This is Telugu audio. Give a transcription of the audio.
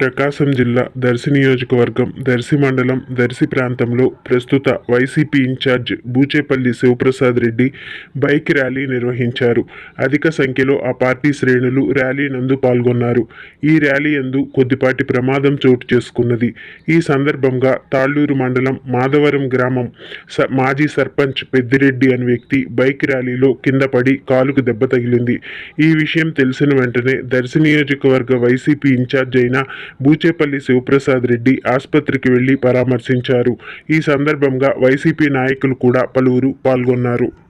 ప్రకాశం జిల్లా దర్శి నియోజకవర్గం దర్శి మండలం దర్శి ప్రాంతంలో ప్రస్తుత YCP incharge Buchepalli Siva Prasad Reddy bike rally నిర్వహించారు. అధిక సంఖ్యలో ఆ పార్టీ శ్రేణులు ర్యాలీ నందు పాల్గొన్నారు. ఈ ర్యాలీ యందు కొద్దిపాటి ప్రమాదం చోటు చేసుకున్నది. ఈ సందర్భంగా తాళ్ళూరు మండలం మాధవరం గ్రామం స- మాజీ సర్పంచ్ పెద్దిరెడ్డి అనే వ్యక్తి బైక్ ర్యాలీలో కింద పడి కాలుకు దెబ్బ తగిలింది. ఈ విషయం తెలిసిన వెంటనే దర్శి నియోజకవర్గ వైసీపీ ఇన్ఛార్జ్ అయిన బూచేపల్లి శివప్రసాద్ రెడ్డి ఆసుపత్రికి వెళ్ళి పరామర్శించారు. ఈ సందర్భంగా వైసీపీ నాయకులు కూడా పలువురు పాల్గొన్నారు.